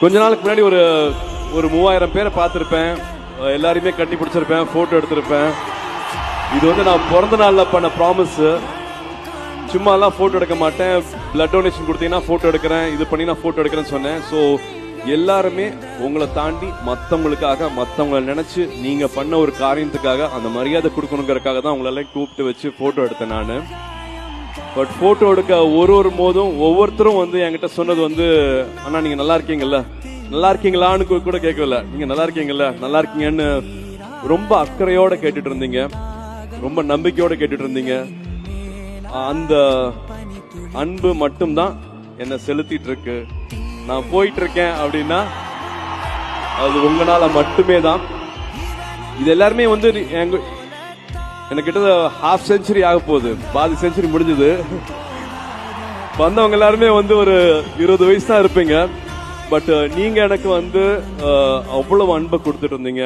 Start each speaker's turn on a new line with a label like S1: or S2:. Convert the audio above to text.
S1: கொஞ்ச நாளுக்கு முன்னாடி ஒரு ஒரு மூவாயிரம் பேரை பார்த்துருப்பேன். எல்லாரையுமே கட்டி பிடிச்சிருப்பேன் ஃபோட்டோ எடுத்திருப்பேன். இது வந்து நான் பிறந்த நாளில் பண்ண ப்ராமிஸ் சும்மாலாம் ஃபோட்டோ எடுக்க மாட்டேன். பிளட் டொனேஷன் கொடுத்தீங்கன்னா ஃபோட்டோ எடுக்கிறேன். இது பண்ணி நான் ஃபோட்டோ எடுக்கிறேன்னு சொன்னேன். ஸோ எல்லாருமே உங்களை தாண்டி மற்றவங்களுக்காக மற்றவங்களை நினச்சி நீங்கள் பண்ண ஒரு காரியத்துக்காக அந்த மரியாதை கொடுக்கணுங்கிறதுக்காக தான் உங்களெல்லாம் கூப்பிட்டு வச்சு ஃபோட்டோ எடுத்தேன் நான். பட் போட்டோ எடுக்க ஒரு ஒரு போதும் ஒவ்வொருத்தரும் வந்து என்கிட்ட சொன்னது வந்து அண்ணா நீங்க நல்லா இருக்கீங்கல்ல? நல்லா இருக்கீங்களான்னு கூட கேட்கல நீங்க நல்லா இருக்கீங்கல்ல? நல்லா இருக்கீங்கன்னு ரொம்ப அக்கறையோட கேட்டுட்டு இருந்தீங்க. ரொம்ப நம்பிக்கையோட கேட்டுட்டு இருந்தீங்க. அந்த அன்பு மட்டும்தான் என்னை செலுத்திட்டு இருக்கு. நான் போயிட்டு இருக்கேன் அப்படின்னா அது உங்களால மட்டுமே தான் இது எல்லாருமே வந்து எனக்கு கிட்ட ஹாஃப் செஞ்சுரி ஆக போகுது. பாதி செஞ்சுரி முடிஞ்சது. வந்தவங்க எல்லாருமே வந்து ஒரு இருபது வயசு தான் இருப்பீங்க. பட் நீங்க எனக்கு வந்து அவ்வளவு அன்பை கொடுத்துட்டு இருந்தீங்க.